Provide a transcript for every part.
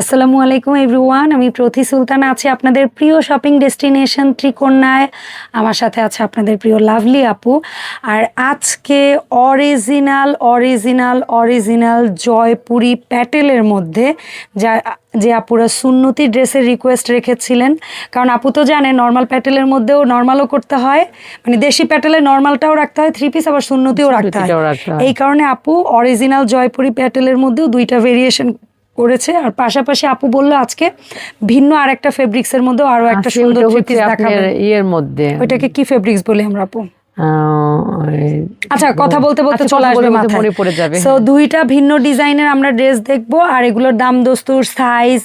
আসসালামু আলাইকুম এভরিওয়ান আমি প্রতি সুলতানা আছি আপনাদের প্রিয় শপিং ডেস্টিনেশন ত্রিকন্যায় আমার সাথে আছে আপনাদের প্রিয় লাভলি আপু। আর আজকে অরিজিনাল অরিজিনাল অরিজিনাল জয়পুরি প্যাটেলের মধ্যে যা যে আপুরা সুন্নতি ড্রেসের রিকোয়েস্ট রেখেছিলেন। কারণ আপু তো জানে নর্মাল প্যাটেলের মধ্যেও নর্মালও করতে হয়। মানে দেশি প্যাটেলে নর্মালটাও রাখতে হয় থ্রি পিস আবার সুন্নতিও রাখতে হয়। এই কারণে আপু অরিজিনাল জয়পুরি প্যাটেলের মধ্যেও দুইটা ভেরিয়েশন করেছে। আর পাশাপাশি আপু বলল আজকে ভিন্ন আর একটা ফেব্রিক্সের মধ্যে আরও একটা সুন্দর পিস দেখাবে। ইয়ের মধ্যে। ওইটাকে কি ফেব্রিক্স বলি আমরা আপু? আচ্ছা কথা বলতে বলতে আচ্ছা, চলে আসবে মনে পড়ে যাবে। সো দুইটা ভিন্ন ডিজাইনের আমরা ড্রেস দেখব আর এগুলোর দাম দস্তুর সাইজ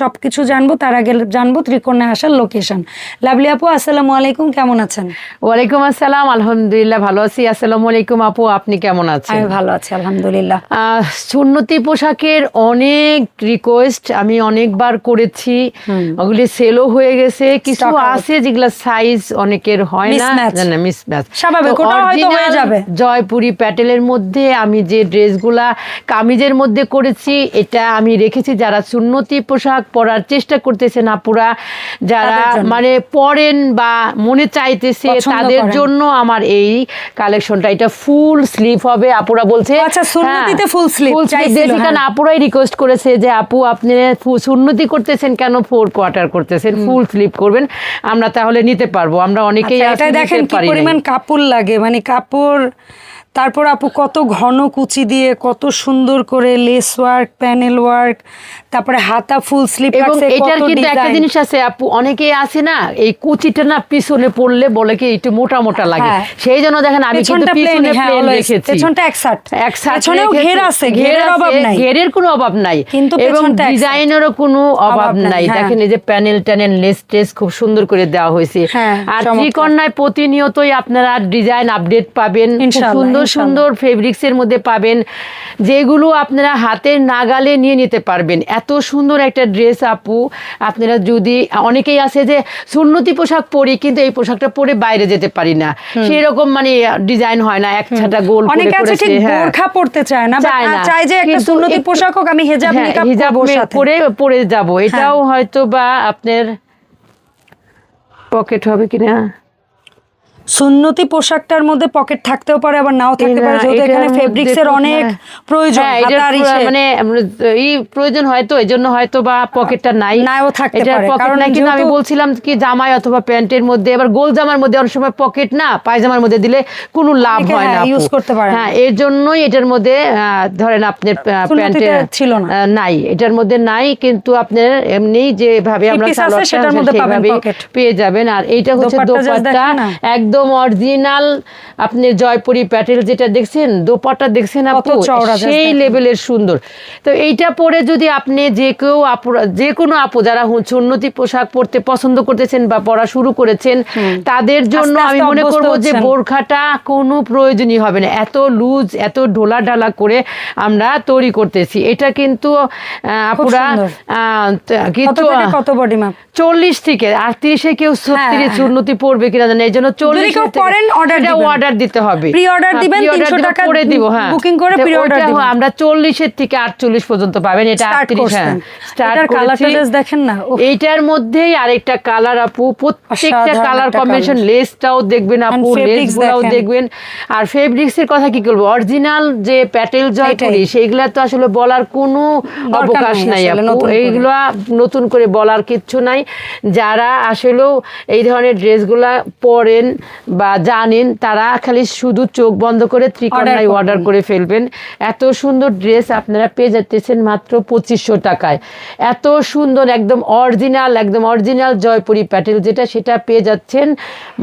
সবকিছু জানব তার আগে জানব ত্রিকোণে আসার লোকেশন লাভলি আপু আসসালামু আলাইকুম কেমন আছেন? ওয়ালাইকুম আসসালাম আলহামদুলিল্লাহ ভালো আছি। আসসালামু আলাইকুম আপু আপনি কেমন আছেন? আমি ভালো আছি আলহামদুলিল্লাহ। সুন্নতি পোশাকের অনেক রিকোয়েস্ট আমি অনেকবার করেছি। ওগুলি সেলও হয়ে গেছে। কিছু আছে যেগুলো সাইজ অনেকের হয় না। মিসম্যাচ স্বাভাবিক, হয়তো হয়ে যাবে। জয়পুরি প্যাটেলের মধ্যে আমি যে ড্রেসগুলা কামিজের মধ্যে করেছি এটা আমি রেখেছি। যারা সুন্নতি পোশাক পরার চেষ্টা করতেছেন আপুরা যারা মানে পরেন বা মনে চাইতেছে তাদের জন্য আমার এই কালেকশনটা। এটা ফুল স্লিভ হবে আপুরা বলছে। আচ্ছা, সুন্নতিতে হ্যাঁ, চাইছিল, দিয়েছি, কারণ হ্যাঁ। আপুরাই রিকোয়েস্ট করেছে যে আপু আপনি সুন্নতি করতেছেন কেন? ফোর কোয়ার্টার করতেছেন ফুল স্লিভ করবেন। আমরা তাহলে নিতে পারব। আমরা অনেকেই আচ্ছা, এটা দেখেন কি পরিমাণ কাপড় লাগে। মানে কাপড় তারপর আপু কত ঘন কুচি দিয়ে কত সুন্দর করে লেস ওয়ার্ক প্যানেল ওয়ার্ক তারপরে হাতা ফুল স্লিপ এবং এটার কিন্তু একটা জিনিস আছে আপু অনেকেই আছে না এই কুচিটা না পিছনে পড়লে বলে কি একটু মোটা মোটা লাগে। হ্যাঁ। সেই জন্য দেখেন আমি কিন্তু পিছনে হ্যাঁ, প্লেন রেখেছি। পেছনটা একসাথ। একসাথ পেছনেও ঘের আছে, ঘের ঘেরের অভাব নাই। ঘেরের কোনো অভাব নাই। কিন্তু এবং ডিজাইনেরও কোনো অভাব নাই, হ্যাঁ। দেখেন এই যে প্যানেল ট্যানেল লেস টেস খুব সুন্দর করে দেওয়া হয়েছে। হ্যাঁ, আর। ত্রিকন্যায় প্রতিনিয়তই আপনারা ডিজাইন আপডেট পাবেন। সুন্দর সুন্দর ফেব্রিক্সের মধ্যে পাবেন যেগুলো আপনারা হাতের নাগালে নিয়ে নিতে পারবেন। এত সুন্দর একটা ড্রেস আপু। আপনারা যদি অনেকেই আছে যে সুন্নতি পোশাক পরি কিন্তু এই পোশাকটা পরে বাইরে যেতে পারি না। সেই রকম মানে ডিজাইন হয় না এক ছাটা গোল অনেকে আছে ঠিক হ্যাঁ। বোরখা পড়তে চায় না। চায় যে একটা সুন্নতি পোশাক হোক আমি হেজাব হ্যাঁ, নিকাব হিজাব। পরে পরে যাব। এটাও হয়তো বা আপনার পকেট হবে কিনা? সুন্নতি পোশাকটার মধ্যে পকেট থাকতেও পারে আবার নাও থাকতে পারে যেহেতু এখানে ফেব্রিক্স এর অনেক হ্যাঁ। প্রয়োজন হ্যাঁ। মানে এই প্রয়োজন হয়তো এই জন্য হয়তো বা পকেটটা নাই নাও থাকতে পারে, কারণ কিন্তু আমি বলছিলাম কি জামাই অথবা প্যান্টের মধ্যে এবার গোল জামার মধ্যে অনেক সময় পকেট না পায়জামার মধ্যে দিলে কোনো লাভ হয় না হ্যাঁ, আপু। use করতে পারে হ্যাঁ এর জন্যই এটার মধ্যে ধরেন আপনার প্যান্টের ছিল না। নাই এটার মধ্যে নাই কিন্তু আপনার এমনি যেভাবে আমরা সেটার মধ্যে পাবেন পেয়ে যাবেন আর এইটা হচ্ছে দোপাট্টা না। একদম অরিজিনাল আপনি জয়পুরি প্যাটেল যেটা দেখছেন দোপাট্টা দেখছেন আপু সেই লেভেলের সুন্দর। তো এইটা পরে যদি আপনি যে কেউ আপু যে কোনো আপু যারা উন্নতি পোশাক পরতে পছন্দ করতেছেন বা পড়া শুরু করেছেন তাদের জন্য আমি মনে করব যে বোরখাটা কোনো প্রয়োজনই হবে না। এত লুজ এত ঢোলা ঢালা করে আমরা তৈরি করতেছি। এটা কিন্তু আপুরা সুন্দর। আহ, ত- কত কিছু থেকে কত বডি মাপ চল্লিশ থেকে আটত্রিশে কেউ ছত্রিশ হ্যাঁ। উন্নতি পড়বে কিনা জানে এই জন্য চল্লিশ কেউ পড়েন, order অর্ডার দিতে হবে। Pre-order হ্যাঁ, দিবেন, 300 টাকা করে দিব হ্যাঁ। booking করে pre-order ওইটা দিবেন। আমরা চল্লিশের থেকে আটচল্লিশ পর্যন্ত পাবেন এটা Start আটত্রিশ হ্যাঁ। করছেন। স্টার্ট কালারটা দেখেন না এইটার মধ্যেই আরেকটা কালার আপু প্রত্যেকটা কালার কম্বিনেশন লেসটাও দেখবেন আপু fabrics দেখবেন। আর ফেব্রিক্স এর কথা কি বলব অরিজিনাল যে প্যাটেল জয়পুরি। সেইগুলা তো আসলে বলার কোনো অবকাশ নাই আপু। নতুন করে। এইগুলো নতুন করে বলার কিচ্ছু নাই। যারা আসলেও এই ধরনের ড্রেসগুলা পরেন বা জানেন তারা খালি শুধু চোখ বন্ধ করে ত্রিকোণায় অর্ডার করে ফেলবেন। এত সুন্দর ড্রেস আপনারা পেয়ে যাচ্ছেন মাত্র পঁচিশশো টাকায়। এত সুন্দর একদম অরিজিনাল একদম অরিজিনাল জয়পুরি প্যাটেল যেটা সেটা পেয়ে যাচ্ছেন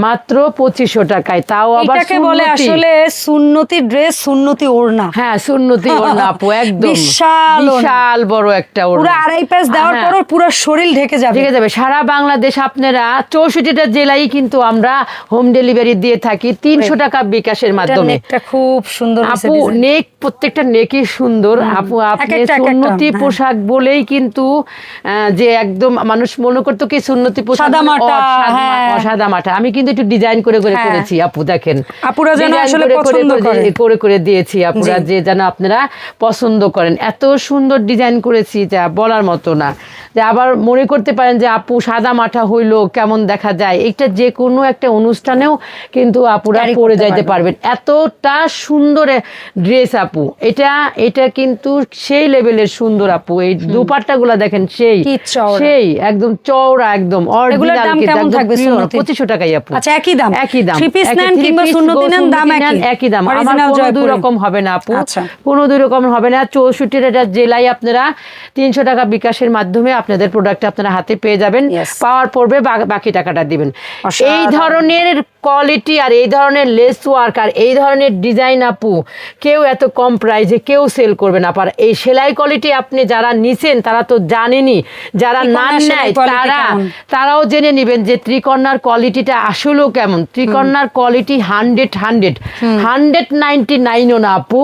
মাত্র পঁচিশশো টাকায়। তাও আবার বলে আসলে সুন্নতি ড্রেস সুন্নতি ওড়না। হ্যাঁ সুন্নতি ওড়না আপু একদম। বিশাল বিশাল বড় একটা ওড়না। পুরো আড়াই প্যাচ দেওয়ার হ্যাঁ। পরও পুরো শরীর ঢেকে যাবে। ঠিক যাবে। সারা বাংলাদেশ আপনারা চৌষট্টিটা জেলায় কিন্তু আমরা হোম ডেলিভারি দিয়ে থাকি তিনশো টাকা বিকাশের মাধ্যমে। খুব সুন্দর আপু নেক প্রত্যেকটা নেকই সুন্দর। আপু আপনি সুন্নতি হ্যাঁ। পোশাক বলেই কিন্তু যে একদম মানুষ মনে করতো কি সুন্নতি পোশাক মানে সাদা- হ্যাঁ। মাটা। আমি কিন্তু একটু ডিজাইন করে করে হ্যাঁ। করেছি আপু দেখেন। আপুরা যেন আসলে পছন্দ করে। করে। করে দিয়েছি আপুরা যে যেন আপনারা পছন্দ করেন। এত সুন্দর ডিজাইন করেছি যা বলার মতো না। যে আবার মনে করতে পারেন যে আপু সাদা মাঠা হইল কেমন দেখা যায়। এটা যে কোনো একটা অনুষ্ঠানেও কিন্তু আপুরা পরে যাইতে পারবেন। এতটা সুন্দর ড্রেস আপু। এটা এটা কিন্তু সেই লেভেলের সুন্দর আপু। এই দুপাট্টা গুলা দেখেন সেই সেই একদম চওড়া একদম? পঁচিশশো টাকাই আপু। আচ্ছা একই দাম। একই দাম। একই আমার দুই রকম হবে না আপু। আচ্ছা। কোনো দুই রকম হবে না। চৌষট্টির এটা জেলায় আপনারা তিনশো টাকা বিকাশের মাধ্যমে আপনাদের প্রোডাক্ট আপনারা হাতে পেয়ে যাবেন। পাওয়ার পড়বে বাকি টাকাটা দিবেন। এই ধরনের কোয়ালিটি আর এই ধরনের লেস ওয়ার্ক আর এই ধরনের ডিজাইন আপু কেউ এত কম প্রাইসে কেউ সেল করবে না। পার এই সেলাই কোয়ালিটি আপনি যারা নিছেন তারা তো জানেনই যারা না নেয় তারা তারাও জেনে নেবেন যে ত্রিকন্যার কোয়ালিটিটা আসলেও কেমন। ত্রিকন্যার quality hundred hundred hundred ninety নাইনও না আপু।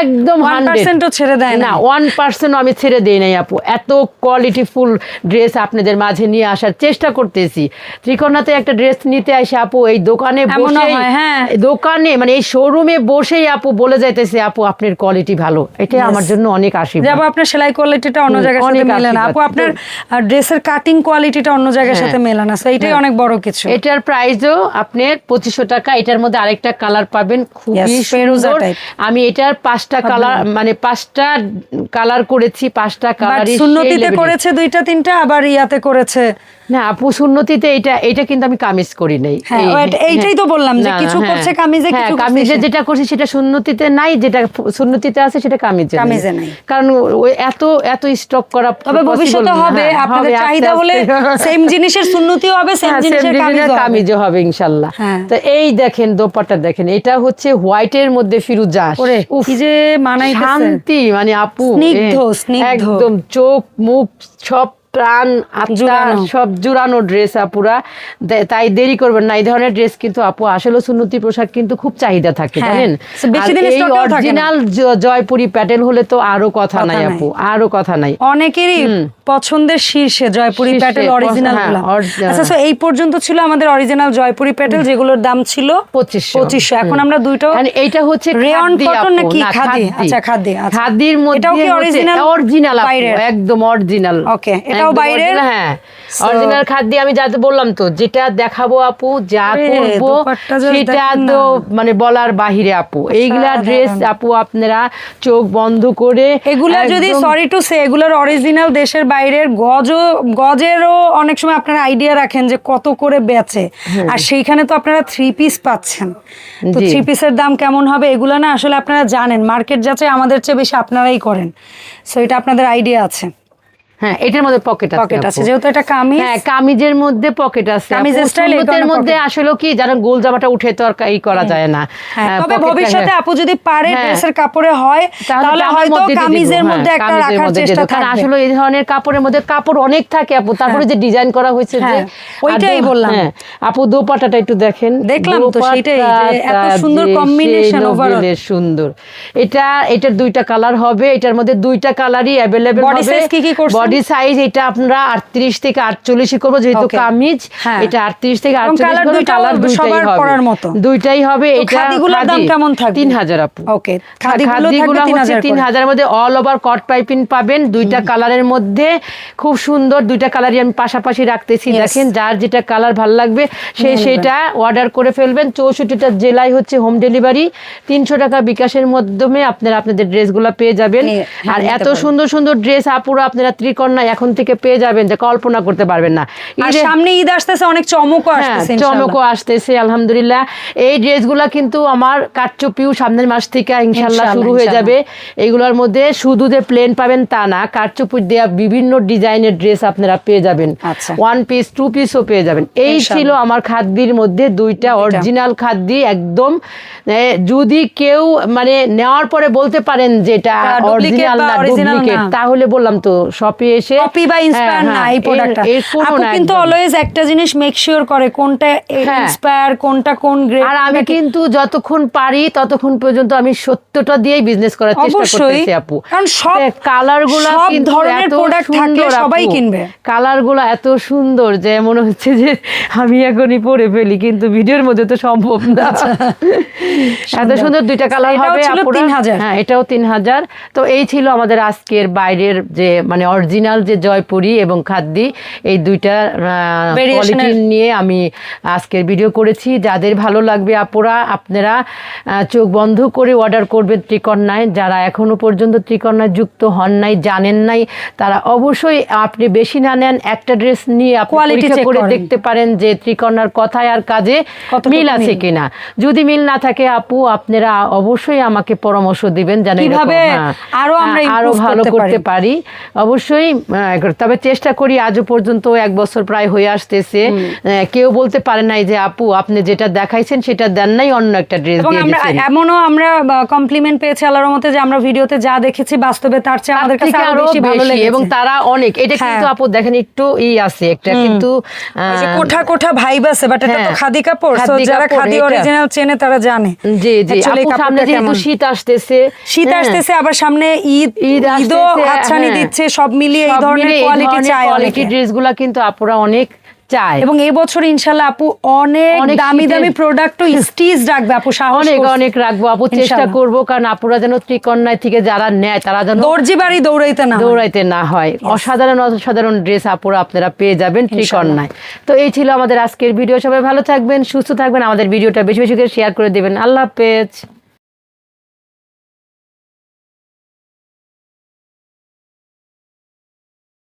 একদম 1% ছেড়ে দেয় না। ওয়ান পার্সেন্ট আমি ছেড়ে দেই নাই আপু। এত কোয়ালিটিফুল ড্রেস আপনাদের মাঝে নিয়ে আসার চেষ্টা করতেছি। ত্রিকন্যাতে একটা ড্রেস নিতে আসে আপু এই দোকানে বসে হ্যাঁ। দোকানে মানে এই শোরুমে বসেই আপু বলে যাইতেছে আপু আপনার কোয়ালিটি ভালো। এটা আমার জন্য অনেক আশীর্বাদ। যাব আপনার সেলাই কোয়ালিটিটা অন্য জায়গার সাথে মেলে না। আপু আপনার ড্রেসের কাটিং কোয়ালিটিটা অন্য জায়গার হ্যাঁ। সাথে মেলে না। So এইটাই হ্যাঁ। অনেক বড় কিছু। এটার প্রাইসও আপনার পঁচিশশো টাকা এটার মধ্যে আরেকটা কালার পাবেন খুবই সুন্দর। আমি এটার পাঁচটা কালার মানে পাঁচটা কালার করেছি পাঁচটা বাট কালারই সুন্নতিতে করেছে দুইটা তিনটা আবার ইয়াতে করেছে? না আপু সুন্নতিতে এটা এটা কিন্তু আমি কামিজ করি নাই। হ্যাঁ, এইটাই তো বললাম যে কিছু হ্যাঁ। করছে কামিজে, হ্যাঁ, কিছু কামিজে যেটা করছি সেটা সুন্নতিতে নাই যেটা সুন্নতিতে আছে সেটা কামিজে কামিজে নাই। কারণ ওই এত এত স্টক করা তবে ভবিষ্যতে হবে হ্যাঁ, আপনাদের চাহিদা হলে সেম জিনিসের হবে সেম হ্যাঁ, জিনিসের কামিজও হবে। হ্যাঁ। তো এই দেখেন দোপাট্টা দেখেন এটা হচ্ছে হোয়াইটের মধ্যে ফিরুজা কি যে মানাইতেছে শান্তি মানে আপু স্নিগ্ধ, স্নিগ্ধ। একদম চোখ মুখ সব প্রাণ আত্মা জুড়ানো। সব জুড়ানো ড্রেস আপুরা তাই দেরি করবেন না। এই ধরনের ড্রেস কিন্তু আপু আসলে সুন্নতি পোশাক কিন্তু খুব চাহিদা থাকে হ্যাঁ। জানেন? এই। অরিজিনাল জয়পুরি প্যাটেল হলে তো আরও কথা নাই। আপু আরও কথা নাই। অনেকেরই পছন্দের শীর্ষে জয়পুরি প্যাটেল অরিজিনাল হ্যাঁ। আচ্ছা so এই পর্যন্ত ছিল আমাদের অরিজিনাল জয়পুরি প্যাটেল যেগুলোর দাম ছিল পঁচিশশো। পঁচিশশো। এখন আমরা দুইটো আর এইটা হচ্ছে রেয়ন কটন নাকি খাদি আচ্ছা খাদি আচ্ছা। খাদির মধ্যে এটাও কি অরিজিনাল অরিজিনাল বাইরের? একদম অরিজিনাল Okay, এটাও বাইরের? হ্যাঁ অরিজিনাল খাদ্য আমি যাতে বললাম তো যেটা দেখাবো আপু যা করব সেটা তো মানে বলার বাহিরে আপু। এইগুলা ড্রেস আপু আপনারা চোখ বন্ধ করে এগুলা যদি সরি টু সে এগুলোর অরিজিনাল দেশের বাইরের গজ গজেরও অনেক সময় আপনারা আইডিয়া রাখেন যে কত করে বেচে। আর সেইখানে তো আপনারা থ্রি পিস পাচ্ছেন। তো থ্রি পিসের দাম কেমন হবে এগুলো না আসলে আপনারা জানেন। মার্কেট যাচাই আমাদের চেয়ে বেশি আপনারাই করেন। সো এটা আপনাদের আইডিয়া আছে। হ্যাঁ এটার মধ্যে পকেট আছে পকেট আছে। যেহেতু এটা কামিজ। হ্যাঁ কামিজের মধ্যে পকেট আছে সুন্নতের কারণে মধ্যে আসলে কি যারা গোল জামাটা উঠে তো আর ই করা যায় না। হ্যাঁ, হ্যাঁ, তবে ভবিষ্যতে। আপু যদি পারে হ্যাঁ। ড্রেসের কাপড়ে হয় তাহলে হয়তো কামিজের মধ্যে একটা রাখার চেষ্টা থাকবে। আসলে এই ধরনের কাপড়ের মধ্যে কাপড় অনেক থাকে আপু। তারপরে যে ডিজাইন করা হয়েছে যে ওইটাই বললাম। আপু দোপাটাটা একটু দেখেন। দেখলাম তো সেইটাই, যে এত সুন্দর combination সেই সুন্দর। এটা এটার দুইটা কালার হবে এটার মধ্যে দুইটা কালারই অ্যাভেলেবেল হবে size কি কি করছেন? বডি সাইজ এটা আপনারা 38 থেকে 48 করব যেহেতু কামিজ হ্যাঁ। এটা 38 থেকে এবং 48 colour করব কালার দুইটাই সবার পরার মতো। দুইটাই হবে এটা খাদিগুলোর দাম কেমন থাকবে? 3000 আপু। Okay, খাদিগুলো থাকবে 3000 হচ্ছে করে। তিন হাজারের মধ্যে অল ওভার কট পাইপিং পাবেন দুইটা কালারের মধ্যে। খুব সুন্দর দুইটা কালারই আমি পাশাপাশি রাখতেছি দেখেন যার যেটা কালার ভালো লাগবে সে সেটা অর্ডার করে ফেলবেন। চৌষট্টিটা জেলায় হচ্ছে হোম ডেলিভারি তিনশো টাকা বিকাশের মাধ্যমে আপনারা আপনাদের ড্রেসগুলো পেয়ে যাবেন। হ্যাঁ, আর এত সুন্দর সুন্দর ড্রেস আপুরা আপনারা ত্রিকন্যা এখন থেকে পেয়ে যাবেন যে কল্পনা করতে পারবেন না। সামনে ঈদ আসতেছে অনেক চমকও হ্যাঁ, আসতেছে চমকও আসতেছে আলহামদুলিল্লাহ। এই ড্রেসগুলা কিন্তু আমার কাটচুপিও সামনের মাস থেকে ইনশাল্লাহ শুরু হয়ে যাবে। এগুলোর মধ্যে শুধু যে প্লেন পাবেন তা না কাটচুপুর দেওয়া বিভিন্ন ডিজাইনের ড্রেস আপনারা পেয়ে যাবেন। ওয়ান পিস টু পিসও পেয়ে যাবেন। এই ছিল আমার খাদ্যির মধ্যে দুইটা অরিজিনাল খাদ্যি একদম যদি কেউ মানে নেওয়ার পরে বলতে পারেন যেটা অরিজিনাল না ডুপ্লিকেট না। তাহলে বললাম তো শপিং আপনি এসে কপি বা ইন্সপায়ার হ্যাঁ, না হ্যাঁ, এই প্রোডাক্টটা আপু কিন্তু অলওয়েজ একটা জিনিস মেক শিওর করে কোনটা হ্যাঁ। ইন্সপায়ার কোনটা কোন গ্রেড আর আমি কিন্তু যতক্ষণ পারি ততক্ষণ পর্যন্ত আমি সত্যটা দিয়েই বিজনেস করার চেষ্টা। করতেছি আপু কারণ সব- কালারগুলা সব ধরনের product থাকলে সবাই কিনবে। কালারগুলা এত সুন্দর যে মনে হচ্ছে যে আমি এখনই পরে ফেলি কিন্তু ভিডিওর মধ্যে তো সম্ভব না এত সুন্দর দুইটা কালার হবে ছিল আপুরা। হ্যাঁ এটাও তিন হাজার তো এই ছিল আমাদের আজকের বাইরের যে মানে অরিজিনাল যে জয়পুরি এবং খাদ্যি এই দুইটা কোয়ালিটি নিয়ে আমি আজকের ভিডিও করেছি। যাদের ভালো লাগবে আপুরা আপনারা চোখ বন্ধ করে অর্ডার করবেন ত্রিকন্যায় যারা এখনও পর্যন্ত ত্রিকন্যায় যুক্ত হন নাই জানেন নাই তারা অবশ্যই আপনি বেশি না নেন একটা ড্রেস নিয়ে আপনি করে দেখতে পারেন যে ত্রিকন্যার কথায় আর কাজে মিল আছে কিনা। যদি মিল না থাকে আপু আপনারা অবশ্যই আমাকে পরামর্শ দিবেন যেন কীভাবে? হ্যাঁ, আরও আমরা আরও ভালো করতে পারি। অবশ্যই আহ, তবে চেষ্টা করি আজও পর্যন্ত এক বছর প্রায় হয়ে আসতেছে। কেউ বলতে পারে নাই যে আপু আপনি যেটা দেখাইছেন সেটা দেন নাই অন্য একটা ড্রেস দিয়ে দিয়েছেন এমনও আমরা কমপ্লিমেন্ট পেয়েছি আল্লাহর মতে যে আমরা ভিডিওতে যা দেখেছি বাস্তবে তার চেয়ে আমাদের কাছে আরও বেশি ভালো বেশি লেগেছে। এবং তারা অনেক। এটা হ্যাঁ। কিন্তু আপু দেখেন একটু ই আছে একটা কিন্তু কোঠা কোঠা ভাইব আছে বাট এটা তো হ্যাঁ, খাদি কাপড় খাদি যারা খাদি অরিজিনাল চেনে তারা জানে। জি জি। আপু সামনে যেহেতু শীত আসতেছে শীত হ্যাঁ, আসতেছে আবার সামনে ঈদ ঈদ ঈদও আসতেছে, হাতছানি হ্যাঁ। দিচ্ছে সব মিলিয়ে এই ধরনের কোয়ালিটি কোয়ালিটি অনেকে। ড্রেসগুলো কিন্তু আপুরা অনেক চায়। এবং এই বছর ইনশাল্লাহ আপু অনেক দামি দামি প্রোডাক্ট স্টিচ রাখবে আপু সাহস অনেক অনেক রাখব আপু চেষ্টা। করব কারণ আপুরা যেন ত্রিকন্যায় থেকে যারা নেয় তারা যেন দর্জি বাড়ি দৌড়াইতে না দৌড়াইতে না হয়। অসাধারণ অসাধারণ ড্রেস আপুরা আপনারা পেয়ে যাবেন ত্রিকন্যায় তো এই ছিল আমাদের আজকের ভিডিও সবাই ভালো থাকবেন সুস্থ থাকবেন। আমাদের ভিডিওটা বেশি বেশি করে শেয়ার করে দেবেন। আল্লাহ হাফেজ।